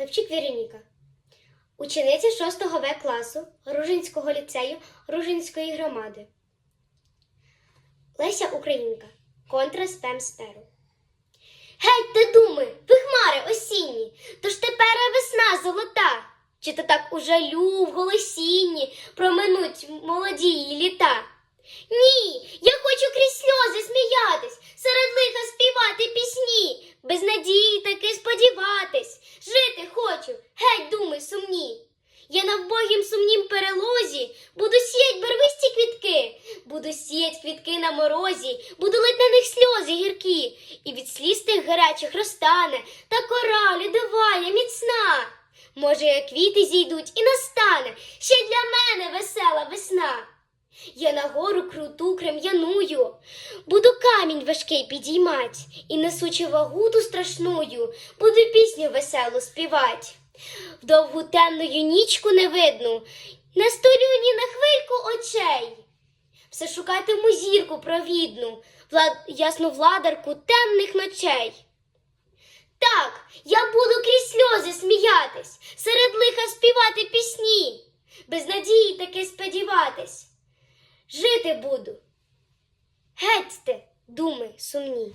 Левчик Віроніка, учениця 6 В класу Ружинського ліцею Ружинської громади. Леся Українка. Контра спем сперу. Геть ти думи, ви хмари осінні, тож тепер весна золота. Чи то так у жалю, в голосінні проминуть молоді її літа? Ні, я хочу крізь сльози сміятись, серед лиха співати пісні, без надії сподіватись, жити хочу, геть думи сумні. Я на вбогім сумнім перелозі буду сіять барвисті квітки, буду сіять квітки на морозі, буду лить на них сльози гіркі, і від сліз тих гарячих розтане та кора лідовая міцна. Може, квіти зійдуть і настане ще для мене весела весна. Я на гору круту крем'яную, буду камінь важкий підіймать, і несучи вагу ту страшную, буду пісню веселу співать. В довгу темною нічку не видну, не столю ні на хвильку очей. Все шукатиму зірку провідну, влад... ясну владарку темних ночей. Так, я буду крізь сльози сміятись, серед лиха співати пісні, без надії таки сподіватись. Жити буду. Геть ти, думи сумні.